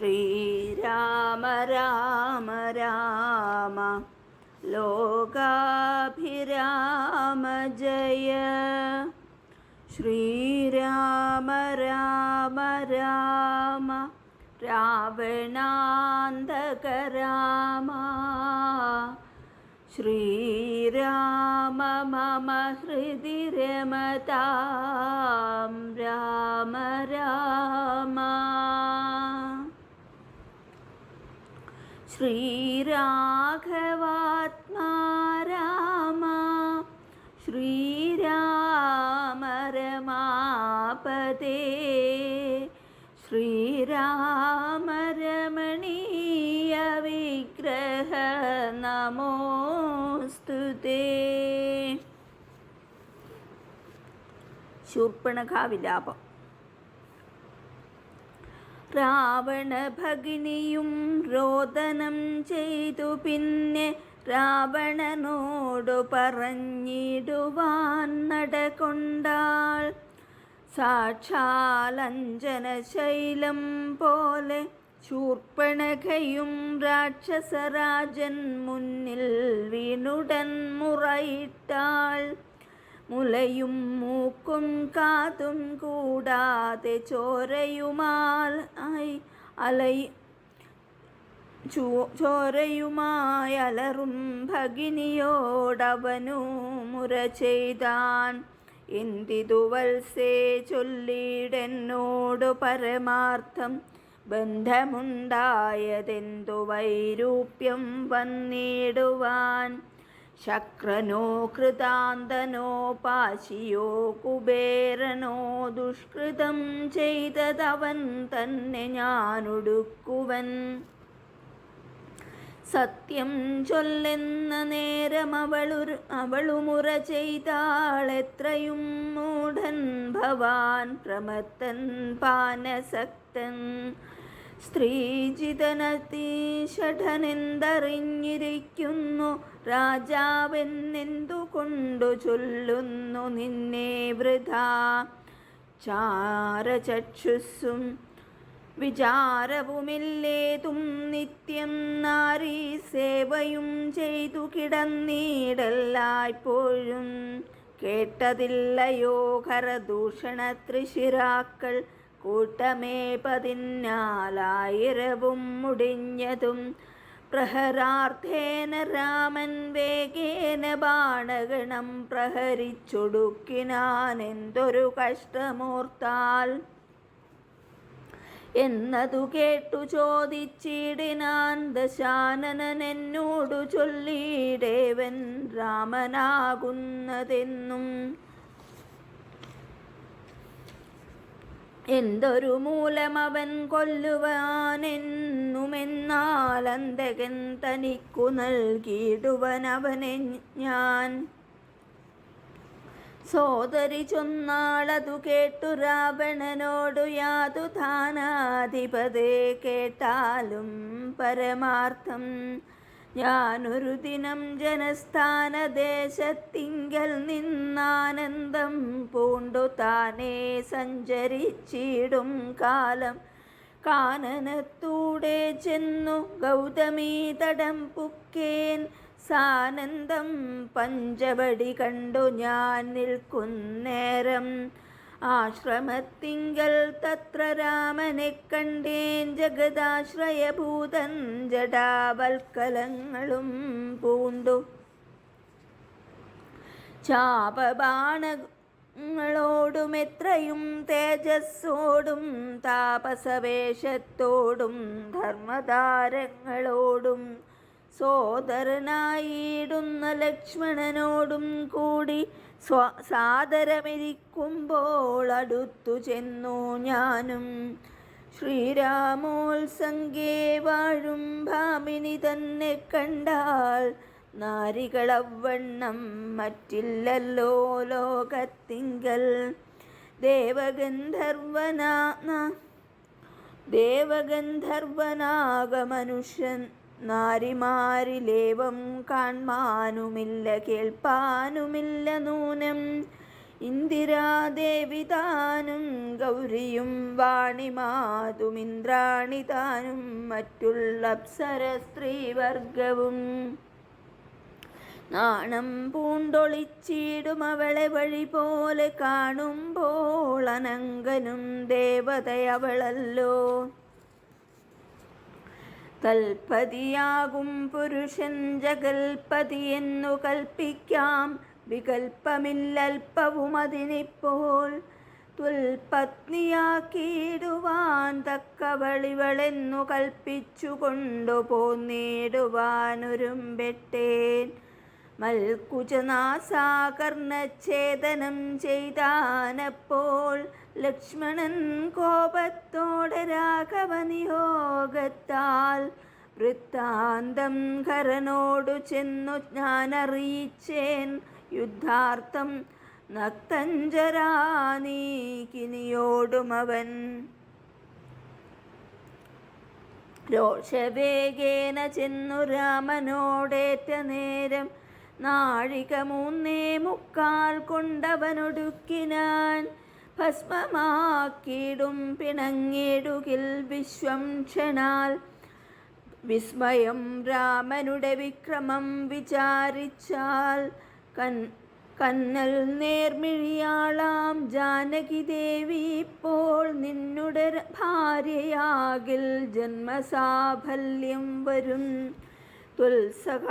ശ്രീരാമ രാമ രാമ. ലോകാഭിരാമ ജയ. ശ്രീരാമ രാമ രാമ. രാവണാന്തക രാമ. ശ്രീരാമ മമ ഹൃദി രമതാം. ശ്രീരാഘവാത്മാ രാമ ശ്രീരാമ വിഗ്രഹ നമോസ്തുതേ ശൂർപ്പണഖാവിലാപം. രാവണ ഭഗിനിയും രോദനം ചെയ്തു. പിന്നെ രാവണനോടു പറഞ്ഞിടുവാൻ നടകൊണ്ടാൾ. സാക്ഷാലഞ്ജന ശൈലം പോലെ ചൂർപ്പണകയും രാക്ഷസരാജൻ മുന്നിൽ വീണുടൻ മുറയിട്ടാൾ. മുലയും മൂക്കും കാതും കൂടാതെ ചോരയുമാൽ ആയി അലൈ ചോ ചോരയുമായി അലറും ഭഗിനിയോടവനു മുര ചെയ്താൻ. എന്തിതുവൽസേ ചൊല്ലിടെന്നോടു പരമാർത്ഥം ബന്ധമുണ്ടായതെന്തു വൈരൂപ്യം വന്നിടുവാൻ. ശക്രനോ കൃതാന്തനോ പാശിയോ കുബേരനോ ദുഷ്കൃതം ചെയ്തതവൻ തന്നെ ഞാനൊടുക്കുവൻ. സത്യം ചൊല്ലെന്ന നേരം അവളു അവളുമുറ ചെയ്താളെത്രയും മൂഢൻ ഭവാൻ പ്രമത്തൻ പാനസക്തൻ. സ്ത്രീജിതനതീഷഠനെന്തറിഞ്ഞിരിക്കുന്നു. രാജാവെന്നെന്തുകൊണ്ടു ചൊല്ലുന്നു നിന്നെ വൃഥ? ചാരചക്ഷുസ്സും വിചാരവുമില്ലേതും നിത്യം നാരി സേവയും ചെയ്തു കിടന്നീടല്ലായ്പ്പോഴും കേട്ടതില്ലയോ ഖരദൂഷണ ത്രിശിരാക്കൾ കൂട്ടമേ പതിനാലായിരവും മുടിഞ്ഞതും പ്രഹരാർത്ഥേന രാമൻ വേഗേന ബാണഗണം പ്രഹരിച്ചൊടുക്കിനാൻ എന്തൊരു കഷ്ടമോർത്താൽ. എന്നതു കേട്ടു ചോദിച്ചിടിനാൻ ദശാനനൻ എന്നോടു ചൊല്ലിടേവൻ രാമനാകുന്നതെന്നും എന്തൊരു മൂലമവൻ അന്തകൻ തനിക്കു നൽകിയിടുവൻ അവനെ ഞാൻ. സോദരി ചൊന്നാളതു കേട്ടു രാവണനോടു യാതു താനാധിപതേ കേട്ടാലും പരമാർത്ഥം ഞാനൊരു ദിനം ജനസ്ഥാനദേശത്തിങ്കൽ നിന്നാനന്ദം പൂണ്ടു താനേ സഞ്ചരിച്ചിടും കാലം. കാനനത്തൂടെ ചെന്നു ഗൗതമീ തടം പുക്കേൻ. സാനന്ദം പഞ്ചവടി കണ്ടു ഞാൻ നിൽക്കുന്നേരം. ആശ്രമത്തിങ്കൽ തത്ര രാമനെ കണ്ടേൻ ജഗദാശ്രയഭൂതൻ ജടാവൽക്കലങ്ങളും പൂണ്ടു. ചാപബാണങ്ങളോടും എത്രയും തേജസ്സോടും താപസവേഷത്തോടും ധർമ്മതാരങ്ങളോടും സോദരനായിടുന്ന ലക്ഷ്മണനോടും കൂടി സ്വ സാദരമിരിക്കുമ്പോൾ അടുത്തു ചെന്നു ഞാനും. ശ്രീരാമോത്സംഗേ വാഴും ഭാമിനി തന്നെ കണ്ടാൽ നാരികളവണ്ണം മറ്റില്ലല്ലോ ലോകത്തിങ്കൽ. ദേവഗന്ധർവനാ ദേവഗന്ധർവനാഗമനുഷ്യൻ നാരിമാരിലേവം കാൺമാനുമില്ല കേൾപ്പാനുമില്ല നൂനം. ഇന്ദിരാദേവി താനും ഗൗരിയും വാണിമാതും ഇന്ദ്രാണി താനും മറ്റുള്ള അപ്സര സ്ത്രീവർഗവും നാണം പൂണ്ടൊളിച്ചിടും അവളെ വഴി പോലെ കാണുമ്പോൾ അനങ്കനും ദേവതയവളല്ലോ. തൽപതിയാകും പുരുഷൻ ജഗൽപതി എന്നു കൽപ്പിക്കാം. വികൽപ്പമില്ലൽപ്പവും അതിനിപ്പോൾ തുൽപത്നിയാക്കിയിടുവാൻ തക്കവളിവളെന്നു കൽപ്പിച്ചു കൊണ്ടുപോന്നിടുവാനൊരുമ്പെട്ടേൻ മൽക്കുജനാസാകർണച്ഛേദനം ചെയ്താനപ്പോൾ ലക്ഷ്മണൻ കോപത്തോടെ രാഘവനിയോഗത്താൽ വൃത്താന്തം ഖരനോടു ചെന്നു ഞാൻ അറിയിച്ചേൻ യുദ്ധാർത്ഥം നക്തഞ്ചരാനീകിനിയോടുമവൻ രോഷവേഗേന ചെന്നു രാമനോടേറ്റ നേരം നാഴിക മൂന്നേ മുക്കാൽ കൊണ്ടവനൊടുക്കിനാൻ. ഭസ്മമാക്കിയിടും പിണങ്ങിടുകിൽ വിശ്വം ക്ഷണാൽ. വിസ്മയം രാമനുടെ വിക്രമം വിചാരിച്ചാൽ കൻ കന്നൽ നേർമിഴിയാളാം ജാനകി ദേവി ഇപ്പോൾ നിന്നുടെ ഭാര്യയാകിൽ ജന്മസാഫല്യം വരും. തുൽസക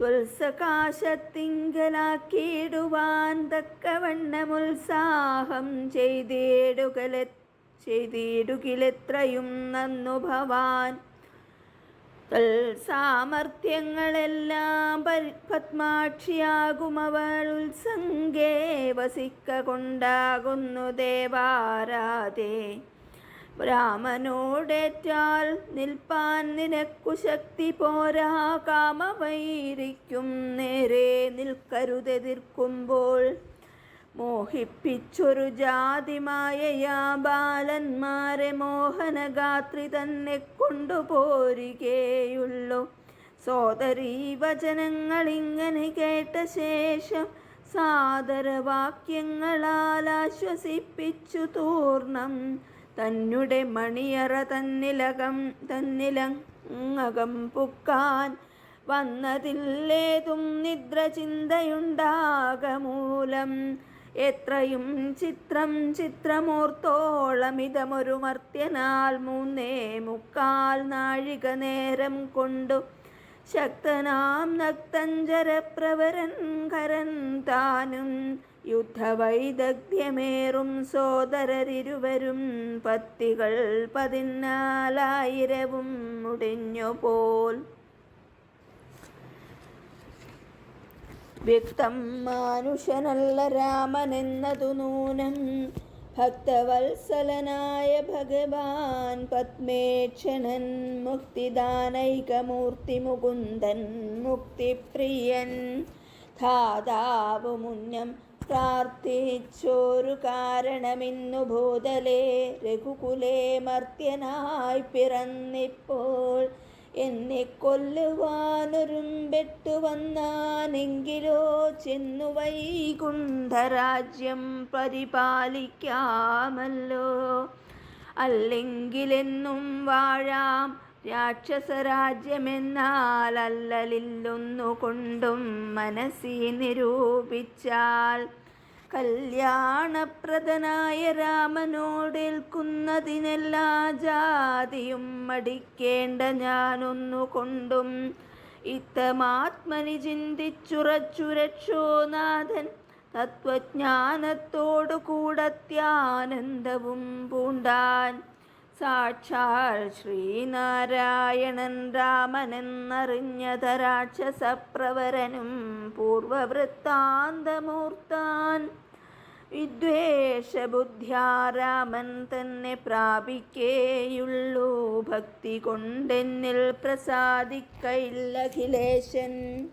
തുൽസകാശത്തിങ്കലാക്കിയിടുവാൻ തക്കവണ്ണമുത്സാഹം ചെയ്തിടുകലെ ചെയ്തിടുകിലെത്രയും നന്നു ഭവാൻ. സാമർഥ്യങ്ങളെല്ലാം പരി പത്മാക്ഷിയാകും അവൾ ഉത്സംഗേ വസിക്ക കൊണ്ടാകുന്നു ദേവാരാധേ. രാമനോടേറ്റാൽ നിൽപ്പാൻ നിനക്കു ശക്തി പോരാ. കാമവൈരിക്കും നേരെ നിൽക്കരുതെതിർക്കുമ്പോൾ മോഹിപ്പിച്ചൊരു ജാതിമായയാ. ബാലന്മാരെ മോഹനഗാത്രി തന്നെ കൊണ്ടുപോരികയുള്ളൂ. സോദരീ വചനങ്ങൾ ഇങ്ങനെ കേട്ട ശേഷം സാദരവാക്യങ്ങളാൽ ആശ്വസിപ്പിച്ചു തൂർണം. തന്നെ മണിയറ തന്നിലകം തന്നിലങ്ങകം പുക്കാൻ വന്നതില്ലേതും നിദ്ര ചിന്തയുണ്ടാകമൂലം. എത്രയും ചിത്രം ചിത്രമോർത്തോളമിതമൊരു മർത്യനാൽ മൂന്നേ മുക്കാൽ നാഴിക നേരം കൊണ്ടു ശക്തനാം നക്തഞ്ചരപ്രവരൻ കരൻ താനും യുദ്ധവൈദഗ്ധ്യമേറും സോദരരിരുവരും പത്തികൾ പതിനാലായിരവും മുടിഞ്ഞുപോൽ. വ്യക്തം മാനുഷനല്ല രാമനെന്നതു നൂനം. ഭക്തവത്സലനായ ഭഗവാൻ പത്മേക്ഷണൻ മുക്തിദാനൈകമൂർത്തി മുകുന്ദൻ മുക്തിപ്രിയൻ ധാതാവ് മുന്നം പ്രാർത്ഥിച്ചോരു കാരണമിന്നു ഭൂതലേ രഘുകുലേ മർത്യനായി പിറന്നിപ്പോൾ എന്നെ കൊല്ലുവാനൊരുമ്പെട്ടു വന്നാനെങ്കിലോ ചെന്നു വൈകുണ്ഠരാജ്യം പരിപാലിക്കാമല്ലോ. അല്ലെങ്കിലെന്നും വാഴാം രാക്ഷസരാജ്യമെന്നാൽ അല്ലലില്ലൊന്നുകൊണ്ടും മനസ്സി നിരൂപിച്ചാൽ കല്യാണപ്രദനായ രാമനോടേൽക്കുന്നതിനെല്ലാ ജാതിയും മടിക്കേണ്ട ഞാനൊന്നു കൊണ്ടും ഇത്തമാത്മനി ചിന്തിച്ചുറച്ചു രക്ഷോനാഥൻ തത്വജ്ഞാനത്തോടു കൂടത്യാനന്ദവും പൂണ്ടാൻ സാക്ഷാൽ ശ്രീനാരായണൻ രാമനെന്നറിഞ്ഞത രാക്ഷസപ്രവരനും പൂർവവൃത്താന്തമൂർത്താൻ. വിദ്വേഷബുദ്ധ്യാരാമൻ തന്നെ പ്രാപിക്കേയുള്ളൂ. ഭക്തി കൊണ്ടെന്നിൽ പ്രസാദിക്കയില്ലഖിലേശൻ